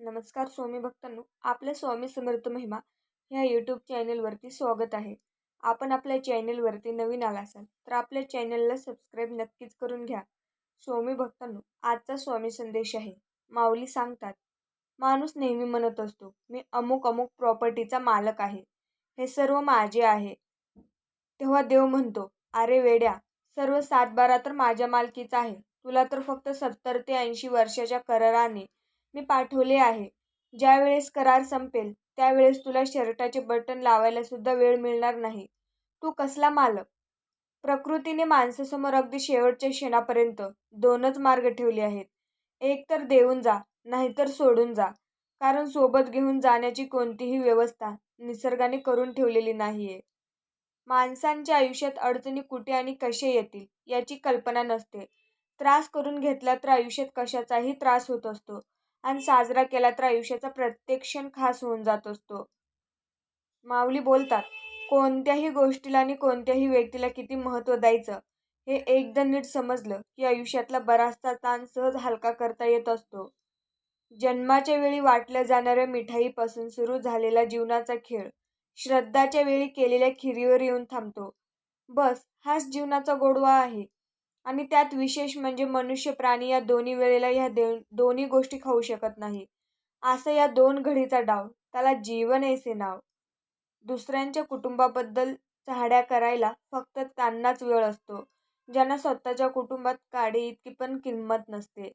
नमस्कार स्वामी भक्तांनो आपल्या स्वामी समर्थ महिमा ह्या यूट्यूब चॅनलवरती स्वागत आहे. आपण आपल्या चॅनलवरती नवीन आला असाल तर आपल्या चॅनलला सबस्क्राईब नक्कीच करून घ्या. स्वामी भक्तांनो आजचा स्वामी संदेश आहे माऊली सांगतात माणूस नेहमी म्हणत असतो मी अमुक अमुक प्रॉपर्टीचा मालक आहे हे सर्व माझे आहे तेव्हा देव म्हणतो अरे वेड्या सर्व सातबारा तर माझ्या मालकीचा आहे तुला तर फक्त सत्तर ते ऐंशी वर्षाच्या कराराने मी पाठवले आहे. ज्यावेळेस करार संपेल त्यावेळेस तुला शर्टाचे बटन लावायला सुद्धा वेळ मिळणार नाही. तू कसला मालक? प्रकृतीने माणसासमोर अगदी शेवटच्या क्षणापर्यंत दोनच मार्ग ठेवले आहेत. एक तर देऊन जा नाहीतर सोडून जा. कारण सोबत घेऊन जाण्याची कोणतीही व्यवस्था निसर्गाने करून ठेवलेली नाहीये. माणसांच्या आयुष्यात अडचणी कुठे आणि कसे येतील याची कल्पना नसते. त्रास करून घेतला तर आयुष्यात कशाचाही त्रास होत असतो. आणि साजरा केला तर आयुष्याचा प्रत्येक क्षण खास होऊन जात असतो. माऊली बोलतात कोणत्याही गोष्टीला आणि कोणत्याही व्यक्तीला किती महत्त्व द्यायचं हे एकदा नीट समजलं की आयुष्यातला बराचसा ताण सहज हलका करता येत असतो. जन्माच्या वेळी वाटल्या जाणाऱ्या मिठाईपासून सुरू झालेला जीवनाचा खेळ श्रद्धाच्या वेळी केलेल्या खिरीवर येऊन थांबतो. बस हाच जीवनाचा गोडवा आहे. आणि त्यात विशेष म्हणजे मनुष्य प्राणी या दोन्ही वेळेला ह्या दे दोन्ही गोष्टी खाऊ शकत नाही. असं या दोन घडीचा डाव त्याला जीवन ऐसे नाव. दुसऱ्यांच्या कुटुंबाबद्दल चहाड्या करायला फक्त त्यांनाच वेळ असतो ज्यांना स्वतःच्या कुटुंबात काडी इतकी पण किंमत नसते.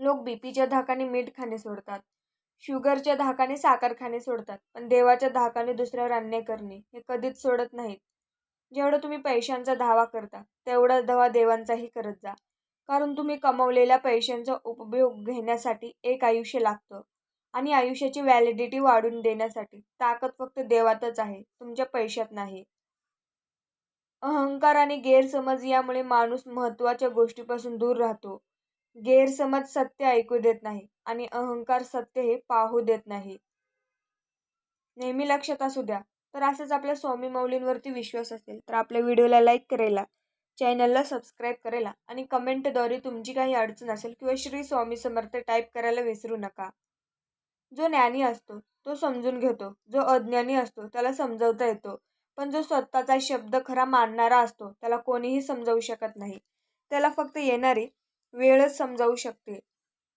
लोक बीपीच्या धाकाने मीठ खाणे सोडतात शुगरच्या धाकाने साखर खाणे सोडतात पण देवाच्या धाकाने दुसऱ्यावर अन्याय करणे हे कधीच सोडत नाहीत. जेवढं तुम्ही पैशांचा धावा करता तेवढा धावा देवांचाही करत जा. कारण तुम्ही कमवलेल्या पैशांचा उपयोग घेण्यासाठी एक आयुष्य लागतं आणि आयुष्याची व्हॅलिडिटी वाढून देण्यासाठी ताकद फक्त देवातच आहे तुमच्या पैशात नाही. अहंकार आणि गैरसमज यामुळे माणूस महत्त्वाच्या गोष्टीपासून दूर राहतो. गैरसमज सत्य ऐकू देत नाही आणि अहंकार सत्य हे पाहू देत नाही. नेहमी लक्षात असू द्या तर असंच आपल्या स्वामी माऊलींवरती विश्वास असेल तर आपल्या व्हिडिओला लाईक करायला चॅनलला सबस्क्राईब करायला आणि कमेंटद्वारे तुमची काही अडचण असेल किंवा श्री स्वामी समर्थ टाईप करायला विसरू नका. जो ज्ञानी असतो तो समजून घेतो. जो अज्ञानी असतो त्याला समजवता येतो. पण जो स्वतःचा शब्द खरा मानणारा असतो त्याला कोणीही समजावू शकत नाही. त्याला फक्त येणारी वेळच समजावू शकते.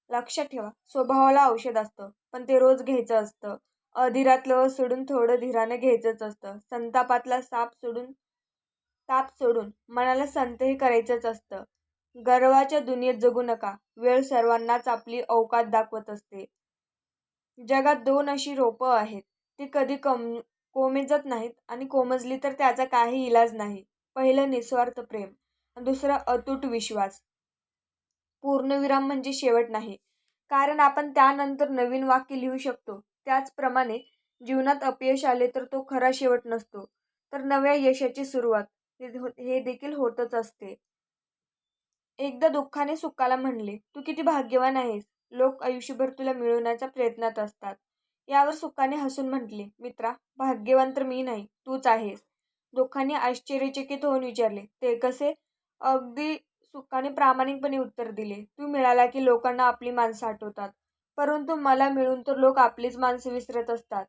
लक्षात ठेवा स्वभावाला औषध असतं पण ते रोज घ्यायचं असतं. अधीरातलं सोडून थोडं धीरानं घ्यायचंच असतं. संतापातला साप सोडून ताप सोडून मनाला संतही करायचंच असतं. गर्वाच्या दुनियेत जगू नका. वेळ सर्वांनाच आपली अवकात दाखवत असते. जगात दोन अशी रोपं आहेत. ती कधी कम कोमेजत नाहीत आणि कोमजली तर त्याचा काही इलाज नाही. पहिलं निस्वार्थ प्रेम दुसरं अतूट विश्वास. पूर्णविराम म्हणजे शेवट नाही. कारण आपण त्यानंतर नवीन वाक्य लिहू शकतो. त्याचप्रमाणे जीवनात अपयश आले तर तो खरा शेवट नसतो. तर नव्या यशाची सुरुवात हो, हे देखील होतच असते. एकदा दुःखाने सुखाला म्हणले तू किती भाग्यवान आहेस. लोक आयुष्यभर तुला मिळवण्याच्या प्रयत्नात असतात. यावर सुखाने हसून म्हटले मित्रा भाग्यवान तर मी नाही तूच आहेस. दुःखाने आश्चर्यचकित होऊन विचारले ते कसे? अगदी सुखाने प्रामाणिकपणे उत्तर दिले तू मिळाला की लोकांना आपली माणसं आठवतात. परंतु मला मिळून तर लोक आपलीच माणसं विसरत असतात.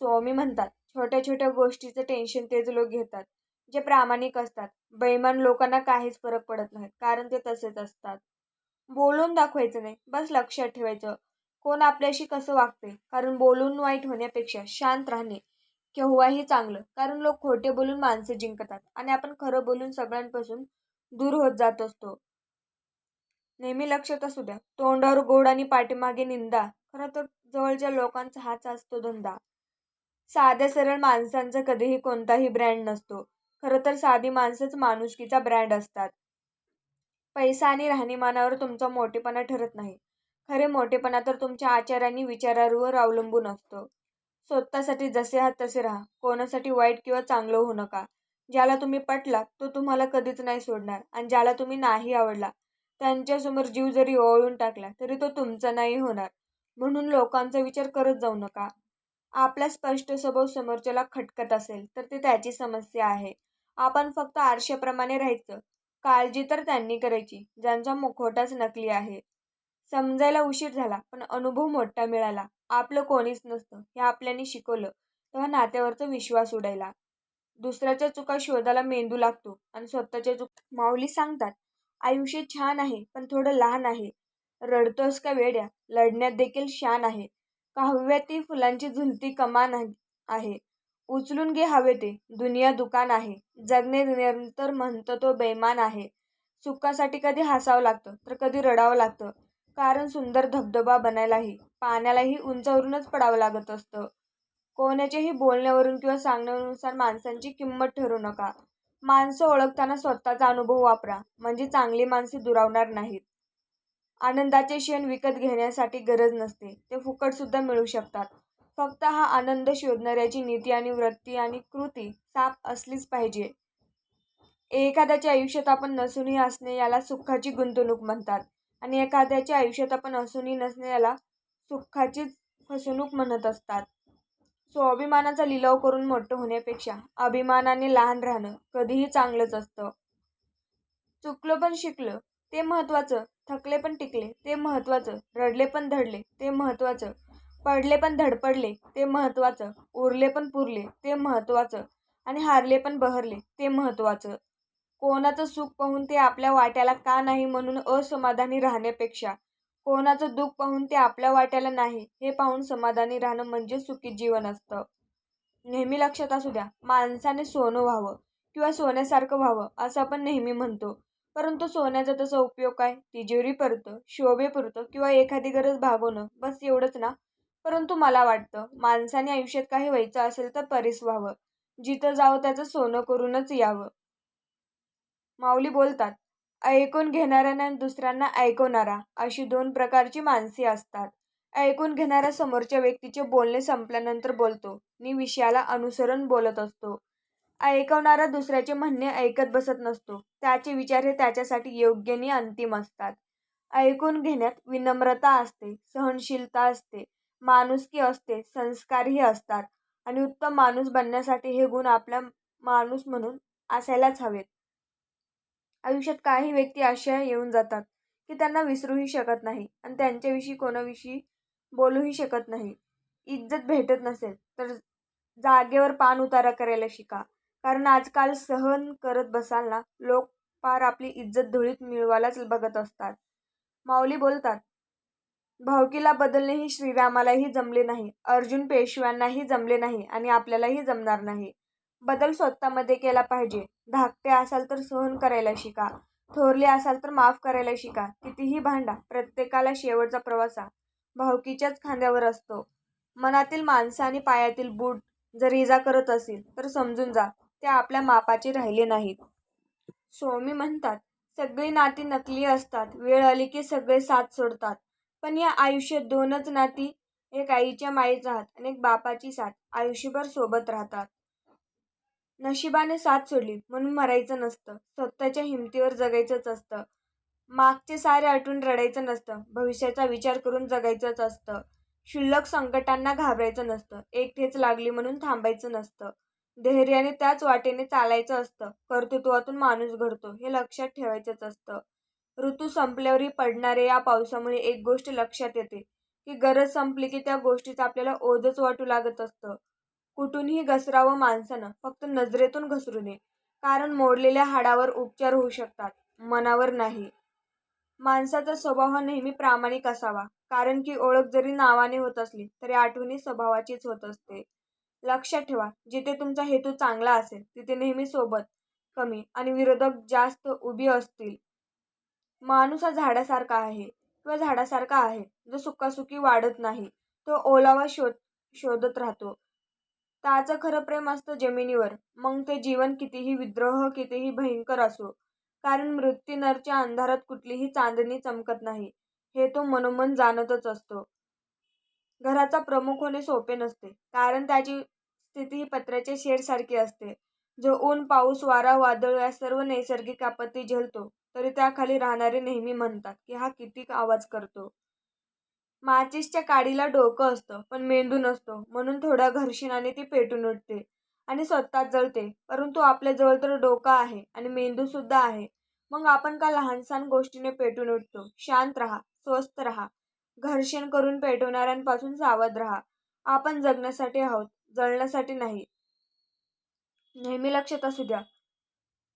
स्वामी म्हणतात छोट्या छोट्या गोष्टीचं टेन्शन तेच लोक घेतात जे प्रामाणिक असतात. बैमान लोकांना काहीच फरक पडत नाही कारण ते तसेच असतात. बोलून दाखवायचं नाही बस लक्षात ठेवायचं. कोण आपल्याशी कसं वागते? कारण बोलून वाईट होण्यापेक्षा शांत राहणे केव्हाही चांगलं. कारण लोक खोटे बोलून माणसे जिंकतात आणि आपण खरं बोलून सगळ्यांपासून दूर होत जात असतो. नेहमी लक्षात असू द्या. तोंडावर गोड आणि पाठीमागे निंदा. खरं तर जवळच्या लोकांचा हाच असतो धंदा. साध्या सरळ माणसांचा कधीही कोणताही ब्रँड नसतो. खरं तर साधी माणसंच माणुसकीचा ब्रँड असतात. पैसा आणि राहणीमानावर तुमचा मोठेपणा ठरत नाही. खरे मोठेपणा तर तुमच्या आचार आणि विचारांवर अवलंबून असतो. स्वतःसाठी जसे आहात तसे राहा. कोणासाठी वाईट किंवा चांगलं होऊ नका. ज्याला तुम्ही पटला तो तुम्हाला कधीच नाही सोडणार. आणि ज्याला तुम्ही नाही आवडला त्यांच्यासमोर जीव जरी ओवाळून टाकला तरी तो तुमचा नाही होणार. म्हणून लोकांचा विचार करत जाऊ नका. आपला स्पष्ट स्वभाव समोरच्याला खटकत असेल तर ते त्याची समस्या आहे. आपण फक्त आरशाप्रमाणे राहायचं. काळजी तर त्यांनी करायची ज्यांचा मुखवटाच नकली आहे. समजायला उशीर झाला पण अनुभव मोठा मिळाला. आपलं कोणीच नसतं हे आपल्याने शिकवलं तेव्हा नात्यावरचा विश्वास उडायला. दुसऱ्याच्या चुका शोधायला मेंदू लागतो आणि स्वतःच्या चुका माऊली सांगतात आयुष्य छान आहे पण थोडं लहान आहे. रडतोस का वेड्या? लढण्यात देखील शान आहे. काव्याती फुलांची झुलती कमान आहे? उचलून घे हवे ते. दुनिया दुकान आहे. जगणे निरंतर म्हणतो तो बेमान आहे. सुखासाठी कधी हसावं लागतं? तर कधी रडावं लागतं. कारण सुंदर धबधबा बनायलाही पाण्यालाही उंचावरूनच पडावं लागत असतं. कोणाच्याही बोलण्यावरून किंवा सांगण्यानुसार माणसांची किंमत ठरू नका. माणसं ओळखताना स्वतःचा अनुभव वापरा. म्हणजे चांगली माणसे दुरावणार नाहीत. आनंदाचे क्षण विकत घेण्यासाठी गरज नसते. ते फुकटसुद्धा मिळू शकतात. फक्त हा आनंद शोधणाऱ्याची नीती आणि वृत्ती आणि कृती साफ असलीच पाहिजे. एखाद्याच्या आयुष्यात आपण नसूनही असणे याला सुखाची गुंतवणूक म्हणतात. आणि एखाद्याच्या आयुष्यात आपण असूनही नसणे याला सुखाचीच फसवणूक म्हणत असतात. स्वाभिमानाचा लिलाव करून मोठं होण्यापेक्षा अभिमानाने लहान राहणं कधीही चांगलंच असतं. चुकलो पण शिकलं ते महत्त्वाचं. थकले पण टिकले ते महत्त्वाचं. रडले पण धडले ते महत्त्वाचं. पडले पण धडपडले ते महत्त्वाचं. उरले पण पुरले ते महत्त्वाचं. आणि हारले पण बहरले ते महत्त्वाचं. कोणाचं सुख पाहून ते आपल्या वाट्याला का नाही म्हणून असमाधानी राहण्यापेक्षा कोणाचं दुःख पाहून ते आपल्या वाट्याला नाही हे पाहून समाधानी राहणं म्हणजे सुखी जीवन असतं. नेहमी लक्षात असू द्या माणसाने सोनं व्हावं किंवा सोन्यासारखं व्हावं असं आपण नेहमी म्हणतो. परंतु सोन्याचा तसा उपयोग काय? तिजोरी पुरतं शोभेपुरतं किंवा एखादी गरज भागवणं बस एवढंच ना? परंतु मला वाटतं माणसाने आयुष्यात काही व्हायचं असेल तर परीस व्हावं. जिथं जावं त्याचं सोनं करूनच यावं. माऊली बोलतात ऐकून घेणारा आणि दुसऱ्यांना ऐकवणारा अशी दोन प्रकारची माणसे असतात. ऐकून घेणारा समोरच्या व्यक्तीचे बोलणे संपल्यानंतर बोलतो. मी विषयाला अनुसरून बोलत असतो. ऐकवणारा दुसऱ्याचे म्हणणे ऐकत बसत नसतो. त्याचे विचार हे त्याच्यासाठी योग्य आणि अंतिम असतात. ऐकून घेण्यात विनम्रता असते सहनशीलता असते माणुसकी असते संस्कारही असतात. आणि उत्तम माणूस बनण्यासाठी हे गुण आपला माणूस म्हणून असायलाच हवेत. आयुष्यात काही व्यक्ती अशा येऊन जातात की त्यांना विसरूही शकत नाही आणि त्यांच्याविषयी कोणाविषयी बोलूही शकत नाही. इज्जत भेटत नसेल तर जागेवर पान उतारा करायला शिका. कारण आजकाल सहन करत बसाल ना लोक फार आपली इज्जत धुळीत मिळवायलाच बघत असतात. माऊली बोलतात भावकीला बदलणेही श्रीरामालाही जमले नाही. अर्जुन पेशव्यांनाही जमले नाही आणि आपल्यालाही जमणार नाही. बदल स्वतःमध्ये केला पाहिजे. धाकटे असाल तर सहन करायला शिका. थोरले असाल तर माफ करायला शिका. कितीही भांडा प्रत्येकाला शेवटचा प्रवासा भावकीच्याच खांद्यावर असतो. मनातील माणसं आणि पायातील बूट जर इजा करत असेल तर समजून जा ते आपल्या मापाचे राहिले नाहीत. स्वामी म्हणतात सगळी नाती नकली असतात. वेळ आली की सगळे साथ सोडतात. पण या आयुष्यात दोनच नाती एक आईच्या माईचा हात आणि एक बापाची साथ. आयुष्यभर सोबत राहतात. नशिबाने साथ सोडली म्हणून मरायचं नसतं. स्वतःच्या हिमतीवर जगायचंच असतं. मागचे सारे आठवून रडायचं नसतं. भविष्याचा विचार करून जगायचंच असतं. क्षुल्लक संकटांना घाबरायचं नसतं. एक ठेच लागली म्हणून थांबायचं नसतं. धैर्याने त्याच वाटेने चालायचं असतं. कर्तृत्वातून माणूस घडतो हे लक्षात ठेवायचंच असतं. ऋतू संपल्यावरही पडणाऱ्या या पावसामुळे एक गोष्ट लक्षात येते की गरज संपली की त्या गोष्टीचं आपल्याला ओझच वाटू लागत असतं. कुठूनही घसरावं माणसानं फक्त नजरेतून घसरू नये. कारण मोडलेल्या हाडावर उपचार होऊ शकतात मनावर नाही. माणसाचा स्वभाव हा नेहमी प्रामाणिक असावा. कारण की ओळख जरी नावाने होत असली तरी आठवणी स्वभावाचीच होत असते. लक्षात ठेवा जिथे तुमचा हेतू चांगला असेल तिथे नेहमी सोबत कमी आणि विरोधक जास्त उभी असतील. माणूस हा झाडासारखा आहे किंवा झाडासारखा आहे जो सुखासुखी वाढत नाही. तो ओलावा शोध शोधत राहतो. त्याचं खरं प्रेम असतं जमिनीवर. मग ते जीवन कितीही विद्रोह कितीही भयंकर असो. कारण मृत्यूनरच्या अंधारात कुठलीही चांदणी चमकत नाही. हे तो मनोमन जाणतच असतो. घराचा प्रमुख होणे सोपे नसते. कारण त्याची स्थिती ही पत्र्याच्या शेरसारखी असते. जो ऊन पाऊस वारा वादळ या सर्व नैसर्गिक आपत्ती झेलतो तरी त्याखाली राहणारे नेहमी म्हणतात की हा किती आवाज करतो. माचिसच्या काडीला डोकं असतं पण मेंदू नसतो. म्हणून थोड्या घर्षणाने ती पेटून उठते आणि स्वतःच जळते. परंतु आपल्याजवळ तर डोकं आहे आणि मेंदू सुद्धा आहे. मग आपण का लहानसहान गोष्टीने पेटून उठतो? शांत राहा स्वस्थ राहा. घर्षण करून पेटवणाऱ्यांपासून सावध राहा. आपण जगण्यासाठी आहोत जळण्यासाठी नाही. नेहमी लक्षात असू द्या.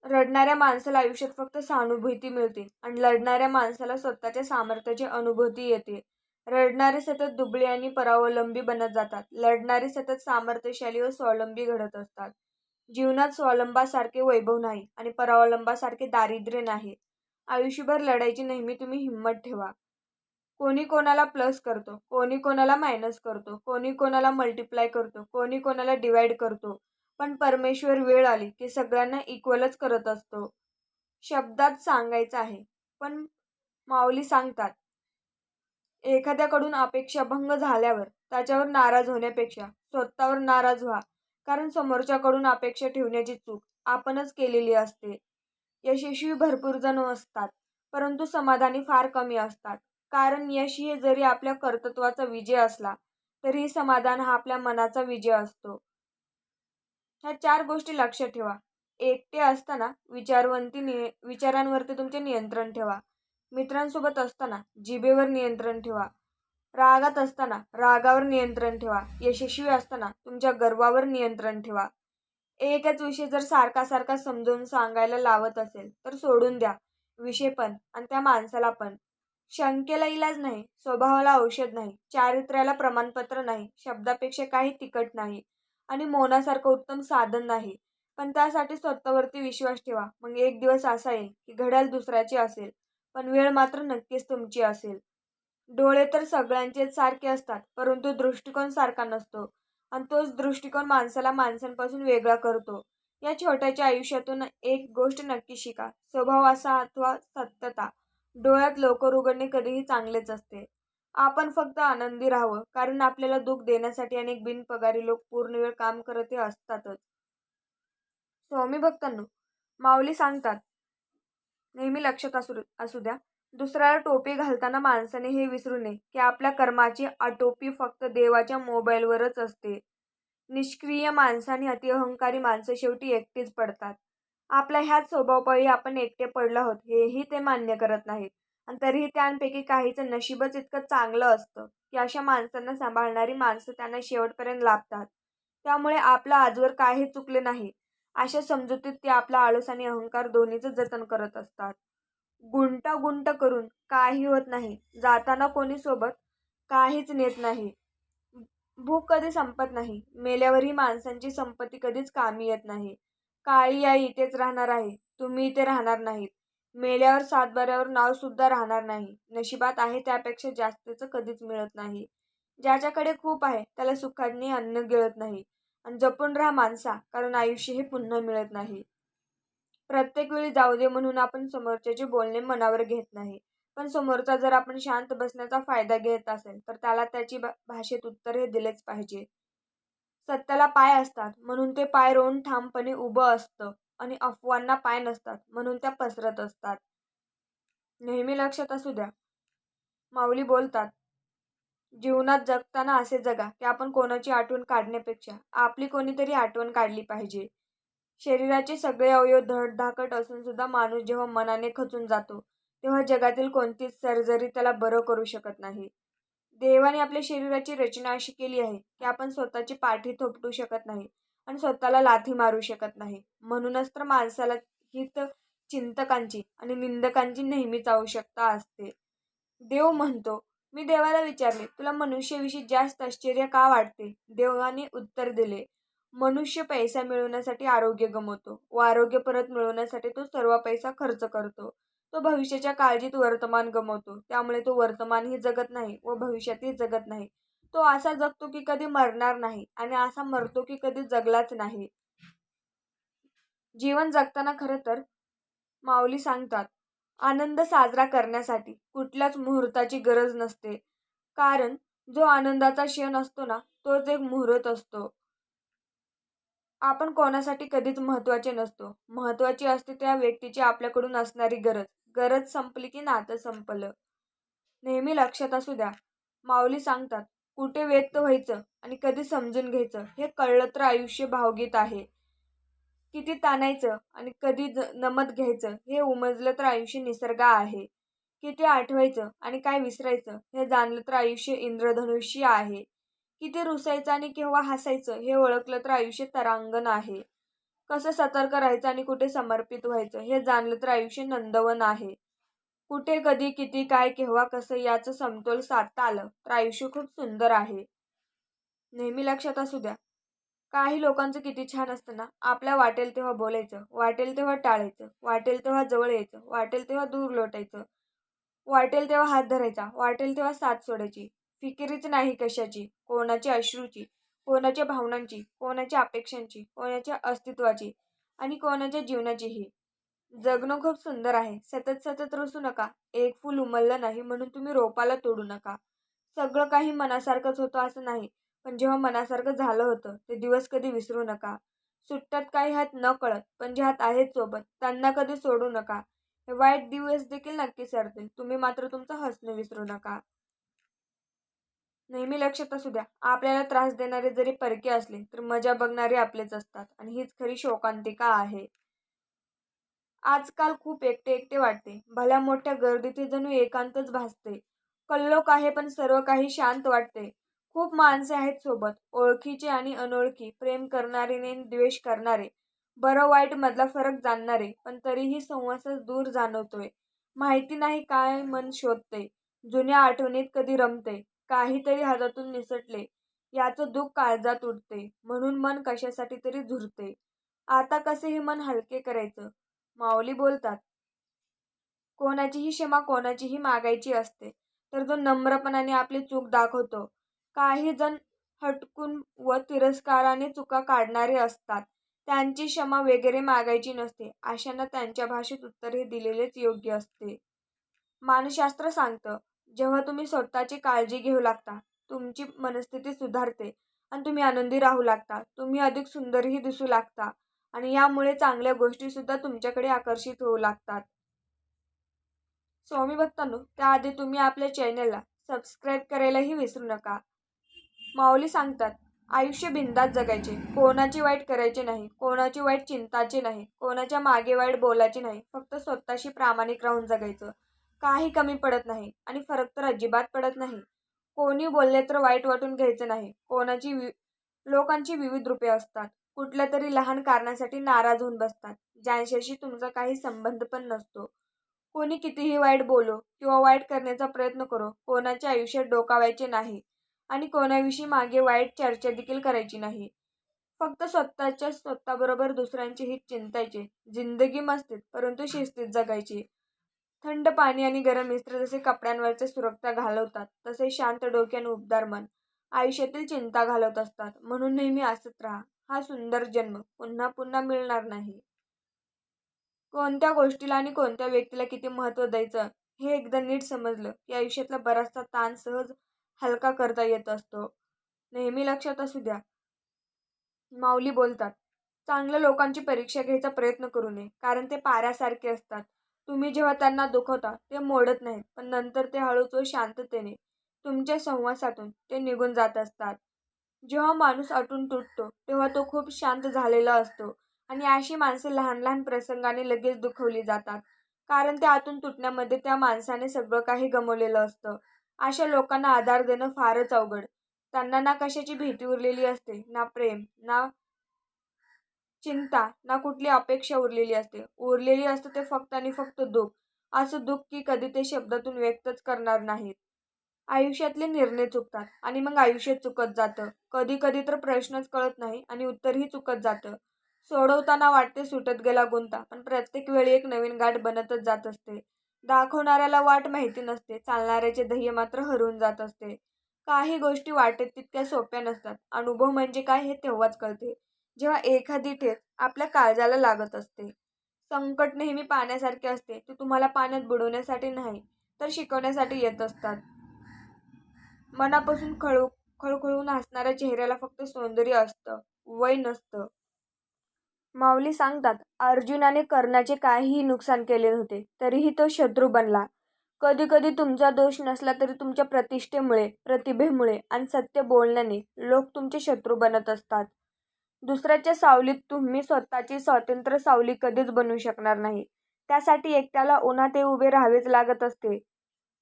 रडणाऱ्या माणसाला आयुष्यात फक्त सहानुभूती मिळते आणि लढणाऱ्या माणसाला स्वतःच्या सामर्थ्याची अनुभूती येते. रडणारे सतत दुबळे आणि परावलंबी बनत जातात. लढणारे सतत सामर्थ्यशाली व स्वावलंबी घडत असतात. जीवनात स्वावलंबासारखे वैभव नाही आणि परावलंबासारखे दारिद्र्य नाही. आयुष्यभर लढायची नेहमी तुम्ही हिंमत ठेवा. कोणी कोणाला प्लस करतो कोणी कोणाला मायनस करतो कोणी कोणाला मल्टिप्लाय करतो कोणी कोणाला डिवाइड करतो. पण परमेश्वर वेळ आली की सगळ्यांना इक्वलच करत असतो. शब्दात सांगायचं आहे पण माऊली सांगतात एखाद्याकडून अपेक्षाभंग झाल्यावर त्याच्यावर नाराज होण्यापेक्षा स्वतःवर नाराज व्हा. कारण समोरच्याकडून अपेक्षा ठेवण्याची चूक आपणच केलेली असते. यशस्वी भरपूर जण असतात परंतु समाधानी फार कमी असतात. कारण यश हे जरी आपल्या कर्तृत्वाचा विजय असला तरीही समाधान हा आपल्या मनाचा विजय असतो. ह्या चार गोष्टी लक्षात ठेवा. एकटे असताना विचारवंती नि विचारांवरती तुमचे नियंत्रण ठेवा. मित्रांसोबत असताना जिभेवर नियंत्रण ठेवा. रागात असताना रागावर नियंत्रण ठेवा. यशस्वी असताना तुमच्या गर्वावर नियंत्रण ठेवा. एकच विषय जर सारखा सारखा समजून सांगायला लावत असेल तर सोडून द्या. विषय पण आणि त्या माणसाला पण. शंकेला इलाज नाही स्वभावाला औषध नाही चारित्र्याला प्रमाणपत्र नाही शब्दापेक्षा काही तिकट नाही आणि मौनासारखं उत्तम साधन नाही. पण त्यासाठी स्वतःवरती विश्वास ठेवा. मग एक दिवस असा येईल की घड्याळ दुसऱ्याची असेल. पण वेळ मात्र नक्कीच तुमची असेल. डोळे तर सगळ्यांचेच सारखे असतात परंतु दृष्टिकोन सारखा नसतो आणि तोच दृष्टिकोन माणसाला माणसांपासून वेगळा करतो. या छोट्याच्या आयुष्यातून एक गोष्ट नक्की शिका स्वभाव असा अथवा सत्यता. डोळ्यात लवकर उघडणे कधीही चांगलेच असते. आपण फक्त आनंदी राहावं कारण आपल्याला दुःख देण्यासाठी अनेक बिनपगारी लोक पूर्ण वेळ काम करत असतातच. स्वामी भक्तांनो माऊली सांगतात नेहमी लक्षात असू असू द्या. दुसऱ्याला टोपी घालताना माणसाने हे विसरू नये की आपल्या कर्माची आटोपी फक्त देवाच्या मोबाईलवरच असते. निष्क्रिय माणसाने अतिअहंकारी माणसं शेवटी एकटीच पडतात. आपल्या ह्याच स्वभावपायी आपण एकटे पडलो आहोत हेही ते मान्य करत नाहीत. आणि तरीही त्यांपैकी काहीचं नशीबच इतकं चांगलं असतं की अशा माणसांना सांभाळणारी माणसं त्यांना शेवटपर्यंत लाभतात. त्यामुळे आपलं आजवर काही चुकले नाही. अशा समजुतीत ते आपला आळस आणि अहंकार दोन्हीचं जतन करत असतात. गुंटागुंट करून काही होत नाही. जाताना कोणी सोबत काहीच नेत नाही. भूक कधी संपत नाही. मेल्यावरही माणसांची संपत्ती कधीच कामी येत नाही. काळी आई इथेच राहणार आहे. तुम्ही इथे राहणार नाहीत. मेल्यावर सातबाऱ्यावर नाव सुद्धा राहणार नाही. नशिबात आहे त्यापेक्षा जास्तीचं कधीच मिळत नाही. ज्याच्याकडे खूप आहे त्याला सुखाने अन्न गिळत नाही. आणि जपून राहा माणसा कारण आयुष्य हे पुन्हा मिळत नाही. प्रत्येक वेळी जाऊ दे म्हणून आपण समोरच्याचे बोलणे मनावर घेत नाही. पण समोरचा जर आपण शांत बसण्याचा फायदा घेत असेल तर त्याला त्याची भाषेत उत्तर हे दिलेच पाहिजे. सत्याला पाय असतात म्हणून ते पाय रोवून ठामपणे उभं असतं आणि अफवांना पाय नसतात म्हणून त्या पसरत असतात. नेहमी लक्षात असू द्या. माऊली बोलतात जीवनात जगताना असे जगा की आपण कोणाची आठवण काढण्यापेक्षा आपली कोणीतरी आठवण काढली पाहिजे. शरीराचे सगळे अवयव धडधाकट असून सुद्धा माणूस जेव्हा मनाने खचून जातो तेव्हा जगातील कोणतीच सर्जरी त्याला बरं करू शकत नाही. देवाने आपल्या शरीराची रचना अशी केली आहे की आपण स्वतःची पाठी थोपटू शकत नाही आणि स्वतःला लाथी मारू शकत नाही. म्हणूनच तर माणसाला हित चिंतकांची आणि निंदकांची नेहमीच आवश्यकता असते. देव म्हणतो मी देवाला विचारले तुला मनुष्याविषयी जास्त आश्चर्य का वाटते? देवाने उत्तर दिले मनुष्य पैसा मिळवण्यासाठी आरोग्य गमवतो व आरोग्य परत मिळवण्यासाठी तो सर्व पैसा खर्च करतो. तो भविष्याच्या काळजीत वर्तमान गमवतो. त्यामुळे तो वर्तमानही जगत नाही व भविष्यातही जगत नाही. तो असा जगतो की कधी मरणार नाही आणि असा मरतो की कधी जगलाच नाही. जीवन जगताना खरं तर माऊली सांगतात आनंद साजरा करण्यासाठी कुठल्याच मुहूर्ताची गरज नसते. कारण जो आनंदाचा क्षण असतो ना तोच एक मुहूर्त असतो. आपण कोणासाठी कधीच महत्त्वाचे नसतो. महत्त्वाची असते त्या व्यक्तीची आपल्याकडून असणारी गरज. गरज संपली की नातं संपलं. नेहमी लक्षात असू द्या. माऊली सांगतात कुठे व्यक्त व्हायचं आणि कधी समजून घ्यायचं हे कळलं तर आयुष्य भावगीत आहे. किती ताणायचं आणि कधी ज नमत घ्यायचं हे उमजलं तर आयुष्य निसर्ग आहे. किती आठवायचं आणि काय विसरायचं हे जाणलं तर आयुष्य इंद्रधनुष्य आहे. किती रुसायचं आणि केव्हा हसायचं हे ओळखलं तर आयुष्य तरांगण आहे. कसं सतर्क राहायचं आणि कुठे समर्पित व्हायचं हे जाणलं तर आयुष्य नंदवन आहे. कुठे कधी किती काय केव्हा कसं याचं समतोल साधता आलं तर आयुष्य खूप सुंदर आहे. नेहमी लक्षात असू द्या. काही लोकांचं किती छान असतं ना. आपल्या वाटेल तेव्हा बोलायचं वाटेल तेव्हा टाळायचं वाटेल तेव्हा जवळ यायचं वाटेल तेव्हा दूर लोटायचं वाटेल तेव्हा हात धरायचा वाटेल तेव्हा साथ सोडायची. फिकिरीच नाही कशाची कोणाची अश्रूची कोणाच्या भावनांची कोणाच्या अपेक्षांची कोणाच्या अस्तित्वाची आणि कोणाच्या जीवनाचीही. जगणं खूप सुंदर आहे. सतत सतत रसू नका. एक फूल उमललं नाही म्हणून तुम्ही रोपाला तोडू नका. सगळं काही मनासारखंच होतं असं नाही. पण जेव्हा मनासारखं झालं होतं ते दिवस कधी विसरू नका. सुट्ट्यात काही हात न कळत पण जे हात आहेत सोबत त्यांना कधी सोडू नका. हे वाईट दिवस देखील नक्की सरतील तुम्ही मात्र तुमचं हसणं विसरू नका. नेहमी लक्षात असू द्या आपल्याला त्रास देणारे जरी परके असले तर मजा बघणारे आपलेच असतात. आणि हीच खरी शोकांतिका आहे. आजकाल खूप एकटे एकटे वाटते. भल्या मोठ्या गर्दीतील जणू एकांतच भासते. कल्लोक आहे पण सर्व काही शांत वाटते. खूप माणसे आहेत सोबत ओळखीचे आणि अनोळखी प्रेम करणारे ने द्वेष करणारे. बरं वाईट मधला फरक जाणणारे पण तरीही संवासास दूर जाणवतोय. माहिती नाही काय मन शोधते जुन्या आठवणीत कधी रमते काहीतरी हातातून निसटले याचं दुःख काळजात उठते म्हणून मन कशासाठी तरी झुरते. आता कसेही मन हलके करायचं. माऊली बोलतात कोणाचीही क्षमा कोणाचीही मागायची असते तर जो नम्रपणाने आपली चूक दाखवतो काही जण हटकून व तिरस्काराने चुका काढणारे असतात. त्यांची क्षमा वगैरे मागायची नसते. अशांना त्यांच्या भाषेत उत्तर हे दिलेलेच योग्य असते. मानसशास्त्र सांगतं जेव्हा तुम्ही स्वतःची काळजी घेऊ लागता तुमची मनस्थिती सुधारते आणि तुम्ही आनंदी राहू लागता. तुम्ही अधिक सुंदरही दिसू लागता आणि यामुळे चांगल्या गोष्टीसुद्धा तुमच्याकडे आकर्षित होऊ लागतात. स्वामी भक्तांनो त्याआधी तुम्ही आपल्या चॅनलला सबस्क्राईब करायलाही विसरू नका. माऊली सांगतात आयुष्य बिंदात जगायचे. कोणाची वाईट करायचे नाही. कोणाची वाईट चिंताचे नाही. कोणाच्या मागे वाईट बोलायचे नाही. फक्त स्वतःशी प्रामाणिक राहून जगायचं. काही कमी पडत नाही आणि फरक तर अजिबात पडत नाही. कोणी बोलले तर वाईट वाटून घ्यायचं नाही. कोणाची वि लोकांची विविध रूपे असतात. कुठल्या तरी लहान कारणासाठी नाराज होऊन बसतात. ज्यांच्याशी तुमचा काही संबंध पण नसतो. कोणी कितीही वाईट बोलो किंवा वाईट करण्याचा प्रयत्न करो. कोणाच्या आयुष्यात डोकावायचे नाही. आणि कोणाविषयी मागे वाईट चर्चा देखील करायची नाही. फक्त स्वतःच्या स्वतःबरोबर दुसऱ्यांचे हित चिंतायचे. जिंदगी मस्तीत परंतु शिस्तीत जगायची. थंड पाणी आणि गरम मिस्त्र जसे कपड्यांवरचे सुरक्षा घालवतात तसे शांत डोक्याने उबदार मन आयुष्यातील चिंता घालवत असतात. म्हणून नेहमी असत राहा. हा सुंदर जन्म पुन्हा पुन्हा मिळणार नाही. कोणत्या गोष्टीला आणि कोणत्या व्यक्तीला किती महत्त्व द्यायचं हे एकदा नीट समजलं. की आयुष्यातला बराचसा ताण सहज हलका करता येत असतो. नेहमी लक्षात असू द्या. माऊली बोलतात चांगल्या लोकांची परीक्षा घ्यायचा प्रयत्न करू नये कारण ते पाऱ्यासारखे असतात. तुम्ही जेव्हा त्यांना दुखवता ते मोडत नाहीत पण नंतर ते हळूच व शांततेने तुमच्या संवासातून ते निघून जात असतात. जेव्हा माणूस अटून तुटतो तेव्हा तो खूप शांत झालेला असतो आणि अशी माणसे लहान लहान प्रसंगाने लगेच दुखवली जातात. कारण त्या आतून तुटण्यामध्ये त्या माणसाने सगळं काही गमवलेलं असतं. अशा लोकांना आधार देणं फारच अवघड. त्यांना ना कशाची भीती उरलेली असते ना प्रेम ना चिंता ना कुठली अपेक्षा उरलेली असते. उरलेली असते ते फक्त आणि फक्त दुःख. असं दुःख की कधी ते शब्दातून व्यक्तच करणार नाहीत. आयुष्यातले निर्णय चुकतात आणि मग आयुष्य चुकत जातं. कधी कधी तर प्रश्नच कळत नाही आणि उत्तरही चुकत जातं. सोडवताना वाटते सुटत गेला गुंता पण प्रत्येक वेळी एक नवीन गाठ बनतच जात असते. दाखवणाऱ्याला वाट माहिती नसते. चालणाऱ्याचे ध्येय मात्र हरवून जात असते. काही गोष्टी वाटेत तितक्या सोप्या नसतात. अनुभव म्हणजे काय हे तेव्हाच कळते. जेव्हा एखादी ठेच आपल्या काळजाला लागत असते. संकट नेहमी पाण्यासारखे असते. ते तुम्हाला पाण्यात बुडवण्यासाठी नाही तर शिकवण्यासाठी येत असतात. मनापासून खळू खळखळून हसणाऱ्या चेहऱ्याला फक्त सौंदर्य असतं. वय नसतं. माऊली सांगतात अर्जुनाने कर्णाचे काहीही नुकसान केले नव्हते तरीही तो शत्रू बनला. कधी कधी तुमचा दोष नसला तरी तुमच्या प्रतिष्ठेमुळे प्रतिभेमुळे आणि सत्य बोलण्याने लोक तुमचे शत्रू बनत असतात. दुसऱ्याच्या सावलीत तुम्ही स्वतःची स्वातंत्र्य सावली कधीच बनवू शकणार नाही. त्यासाठी एकट्याला उन्हात उभे राहावेच लागत असते.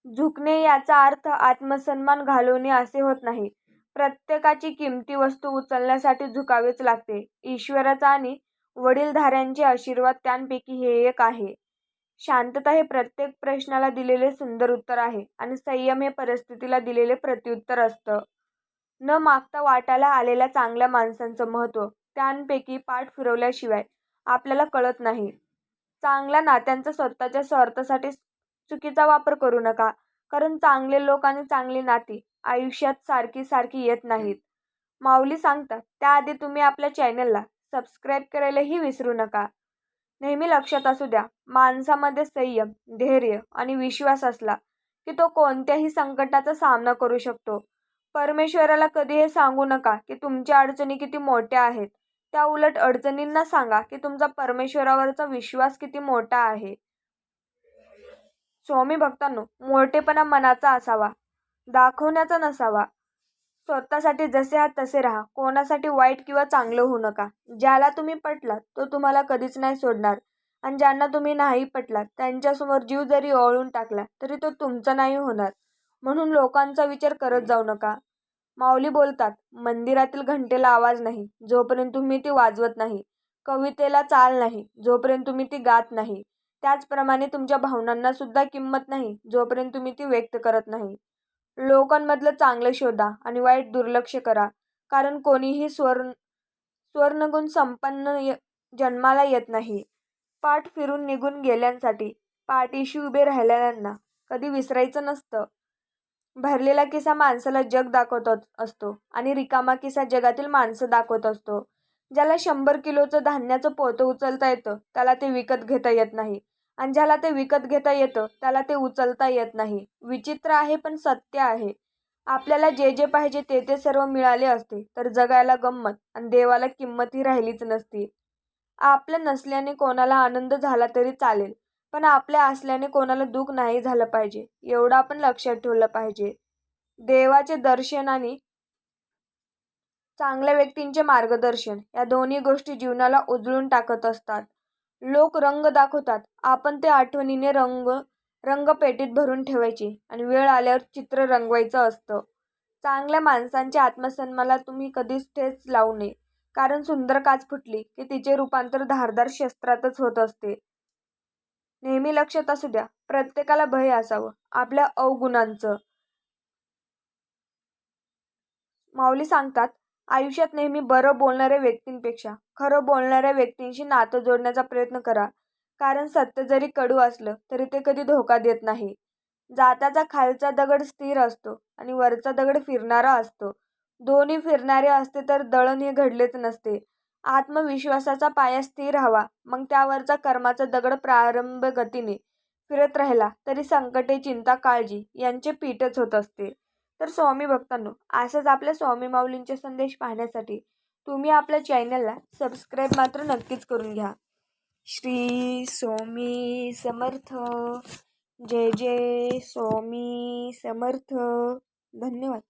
झुकणे याचा अर्थ आत्मसन्मान घालवणे असे होत नाही. प्रत्येकाची किमती वस्तू उचलण्यासाठी झुकावेच लागते. ईश्वराचा आणि वडीलधाऱ्यांचे आशीर्वाद त्यांपैकी हे एक आहे. शांतता हे प्रत्येक प्रश्नाला दिलेले सुंदर उत्तर आहे आणि संयम हे परिस्थितीला दिलेले प्रत्युत्तर असतं. न मागता वाटायला आलेल्या चांगल्या माणसांचं महत्त्व त्यांपैकी पाठ फिरवल्याशिवाय आपल्याला कळत नाही. चांगल्या नात्यांचा स्वतःच्या स्वार्थासाठी चुकीचा वापर करू नका कारण चांगले लोक आणि चांगली नाती आयुष्यात सारखी सारखी येत नाहीत. माऊली सांगतात त्याआधी तुम्ही आपल्या चॅनलला सबस्क्राईब करायलाही विसरू नका. नेहमी लक्षात असू द्या माणसामध्ये संयम धैर्य आणि विश्वास असला की तो कोणत्याही संकटाचा सामना करू शकतो. परमेश्वराला कधी हे सांगू नका की तुमच्या अडचणी किती मोठ्या आहेत. त्या उलट अडचणींना सांगा की तुमचा परमेश्वरावरचा विश्वास किती मोठा आहे. स्वामी भक्तांनो मोठेपणा मनाचा असावा दाखवण्याचा नसावा स्वतःसाठी जसे आहात तसे राहा. कोणासाठी वाईट किंवा चांगलं होऊ नका. ज्याला तुम्ही पटलात तो तुम्हाला कधीच नाही सोडणार. आणि ज्यांना तुम्ही नाही पटलात त्यांच्यासमोर जीव जरी ओळून टाकला तरी तो तुमचा नाही होणार. म्हणून लोकांचा विचार करत जाऊ नका. माऊली बोलतात मंदिरातील घंटेला आवाज नाही. जोपर्यंत तुम्ही ती वाजवत नाही. कवितेला चाल नाही. जोपर्यंत तुम्ही ती गात नाही. त्याचप्रमाणे तुमच्या भावनांना सुद्धा किंमत नाही. जोपर्यंत तुम्ही ती व्यक्त करत नाही. लोकांमधलं चांगलं शोधा आणि वाईट दुर्लक्ष करा. कारण कोणीही स्वर्ण स्वर्णगुण संपन्न य जन्माला येत नाही. पाठ फिरून निघून गेल्यांसाठी पाठीशी उभे राहिलेल्यांना कधी विसरायचं नसतं. भरलेला किस्सा माणसाला जग दाखवत असतो आणि रिकामा किस्सा जगातील माणसं दाखवत असतो. ज्याला शंभर किलोचं धान्याचं पोतं उचलता येतं त्याला ते विकत घेता येत नाही. आणि ज्याला ते विकत घेता येतं त्याला ते उचलता येत नाही. विचित्र आहे पण सत्य आहे. आपल्याला जे जे पाहिजे ते ते सर्व मिळाले असते तर जगायला गंमत आणि देवाला किंमतही राहिलीच नसती. आपलं नसल्याने कोणाला आनंद झाला तरी चालेल पण आपल्या असल्याने कोणाला दुःख नाही झालं पाहिजे एवढं आपण लक्षात ठेवलं पाहिजे. देवाचे दर्शन आणि चांगल्या व्यक्तींचे मार्गदर्शन या दोन्ही गोष्टी जीवनाला उजळून टाकत असतात. लोक रंग दाखवतात. आपण ते आठवणीने रंग रंगपेटीत भरून ठेवायचे आणि वेळ आल्यावर चित्र रंगवायचं असतं. चांगल्या माणसांच्या आत्मसन्मानाला तुम्ही कधीच ठेच लावू नये. कारण सुंदर काच फुटली की तिचे रूपांतर धारदार शस्त्रातच होत असते. नेहमी लक्षात असू द्या प्रत्येकाला भय असावं. आपल्या अवगुणांचं. माऊली सांगतात आयुष्यात नेहमी बरं बोलणाऱ्या व्यक्तींपेक्षा खरं बोलणाऱ्या व्यक्तींशी नातं जोडण्याचा प्रयत्न करा. कारण सत्य जरी कडू असलं तरी ते कधी धोका देत नाही. जाताचा खालचा दगड स्थिर असतो आणि वरचा दगड फिरणारा असतो. दोन्ही फिरणारे असते तर दळण हे घडलेच नसते. आत्मविश्वासाचा पाया स्थिर हवा मग त्यावरचा कर्माचा दगड प्रारंभ गतीने फिरत राहिला तरी संकटे चिंता काळजी यांचे पीठच होत असते. तर स्वामी भक्तांनो असंच आपल्या स्वामी माऊलींचे संदेश पाहण्यासाठी तुम्ही आपल्या चॅनलला सबस्क्राईब मात्र नक्कीच करून घ्या. श्री स्वामी समर्थ. जय जय स्वामी समर्थ. धन्यवाद.